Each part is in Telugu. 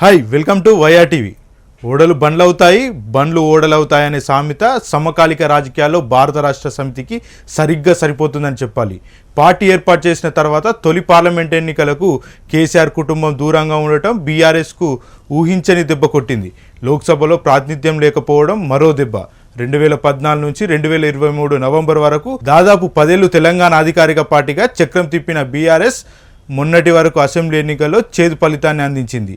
Hi welcome to YR TV ఓడలు బండ్లవుతాయి బండ్లు ఓడలవుతాయనే సామెత సమకాలిక రాజకీయాల్లో భారత రాష్ట్ర సమితికి సరిగ్గా సరిపోతుందని చెప్పాలి. పార్టీ ఏర్పాటు చేసిన తర్వాత తొలి పార్లమెంట్ ఎన్నికలకు కేసీఆర్ కుటుంబం దూరంగా ఉండటం బీఆర్ఎస్కు ఊహించని దెబ్బ కొట్టింది. లోక్సభలో ప్రాతినిధ్యం లేకపోవడం మరో దెబ్బ. రెండు వేల పద్నాలుగు నుంచి రెండు వేల ఇరవై మూడు నవంబర్ వరకు దాదాపు పదేళ్ళు తెలంగాణ అధికారిక పార్టీగా చక్రం తిప్పిన బీఆర్ఎస్ మొన్నటి వరకు అసెంబ్లీ ఎన్నికల్లో చేదు ఫలితాన్ని అందించింది.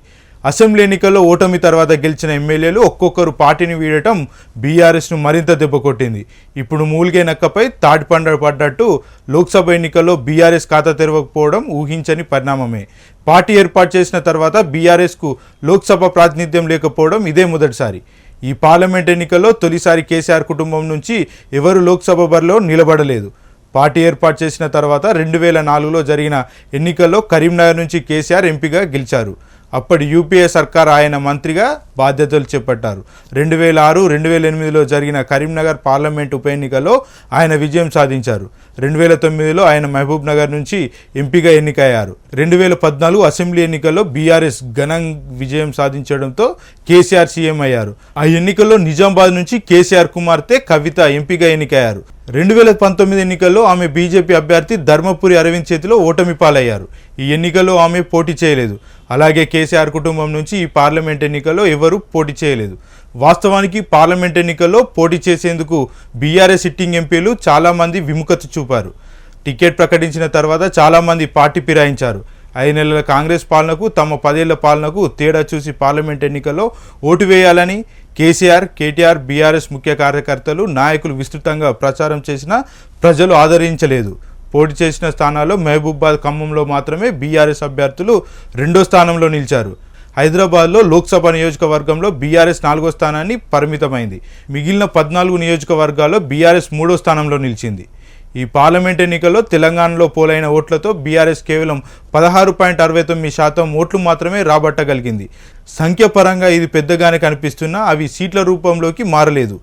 అసెంబ్లీ ఎన్నికల్లో ఓటమి తర్వాత గెలిచిన ఎమ్మెల్యేలు ఒక్కొక్కరు పార్టీని వీడటం బీఆర్ఎస్ను మరింత దెబ్బకొట్టింది. ఇప్పుడు మూలిగే నక్కపై తాటిపండ పడ్డట్టు లోక్సభ ఎన్నికల్లో బీఆర్ఎస్ ఖాతా తెరవకపోవడం ఊహించని పరిణామమే. పార్టీ ఏర్పాటు చేసిన తర్వాత బీఆర్ఎస్కు లోక్సభ ప్రాతినిధ్యం లేకపోవడం ఇదే మొదటిసారి. ఈ పార్లమెంట్ ఎన్నికల్లో తొలిసారి కేసీఆర్ కుటుంబం నుంచి ఎవరు లోక్సభ బరిలో నిలబడలేదు. పార్టీ ఏర్పాటు చేసిన తర్వాత రెండు వేల నాలుగులో జరిగిన ఎన్నికల్లో కరీంనగర్ నుంచి కేసీఆర్ ఎంపీగా గెలిచారు. అప్పటి యూపీఏ సర్కార్ ఆయన మంత్రిగా బాధ్యతలు చేపట్టారు. రెండు వేల ఆరు రెండు వేల ఎనిమిదిలో జరిగిన కరీంనగర్ పార్లమెంట్ ఉప ఎన్నికలో ఆయన విజయం సాధించారు. రెండు వేల తొమ్మిదిలో ఆయన మహబూబ్ నగర్ నుంచి ఎంపీగా ఎన్నికయ్యారు. రెండు వేల పద్నాలుగు అసెంబ్లీ ఎన్నికల్లో బీఆర్ఎస్ ఘన విజయం సాధించడంతో కేసీఆర్ సీఎం అయ్యారు. ఆ ఎన్నికల్లో నిజామాబాద్ నుంచి కేసీఆర్ కుమార్తె కవిత ఎంపీగా ఎన్నికయ్యారు. రెండు వేల పంతొమ్మిది ఎన్నికల్లో ఆమె బీజేపీ అభ్యర్థి ధర్మపురి అరవింద్ చేతిలో ఓటమి పాలయ్యారు. ఈ ఎన్నికల్లో ఆమె పోటీ చేయలేదు. అలాగే కేసీఆర్ కుటుంబం నుంచి ఈ పార్లమెంట్ ఎన్నికల్లో ఎవరూ పోటీ చేయలేదు. వాస్తవానికి పార్లమెంట్ ఎన్నికల్లో పోటీ చేసేందుకు బీఆర్ఎస్ సిట్టింగ్ ఎంపీలు చాలామంది విముఖత చూపారు. టికెట్ ప్రకటించిన తర్వాత చాలామంది పార్టీ ఫిరాయించారు. ఐదు నెలల కాంగ్రెస్ పాలనకు తమ పదేళ్ళ పాలనకు తేడా చూసి పార్లమెంట్ ఎన్నికల్లో ఓటు వేయాలని కేసీఆర్ కేటీఆర్ బీఆర్ఎస్ ముఖ్య కార్యకర్తలు నాయకులు విస్తృతంగా ప్రచారం చేసినా ప్రజలు ఆదరించలేదు. పోటీ చేసిన స్థానాల్లో మహబూబాద్ ఖమ్మంలో మాత్రమే బీఆర్ఎస్ అభ్యర్థులు రెండో స్థానంలో నిలిచారు. హైదరాబాద్లో లోక్సభ నియోజకవర్గంలో బీఆర్ఎస్ నాలుగో స్థానాన్ని పరిమితమైంది. మిగిలిన పద్నాలుగు నియోజకవర్గాల్లో బీఆర్ఎస్ మూడో స్థానంలో నిలిచింది. ఈ పార్లమెంట్ ఎన్నికల్లో తెలంగాణలో పోలైన ఓట్లతో బీఆర్ఎస్ కేవలం పదహారు పాయింట్ అరవై తొమ్మిది శాతం ఓట్లు మాత్రమే రాబట్టగలిగింది. సంఖ్యాపరంగా ఇది పెద్దగానే కనిపిస్తున్నా అవి సీట్ల రూపంలోకి మారలేదు.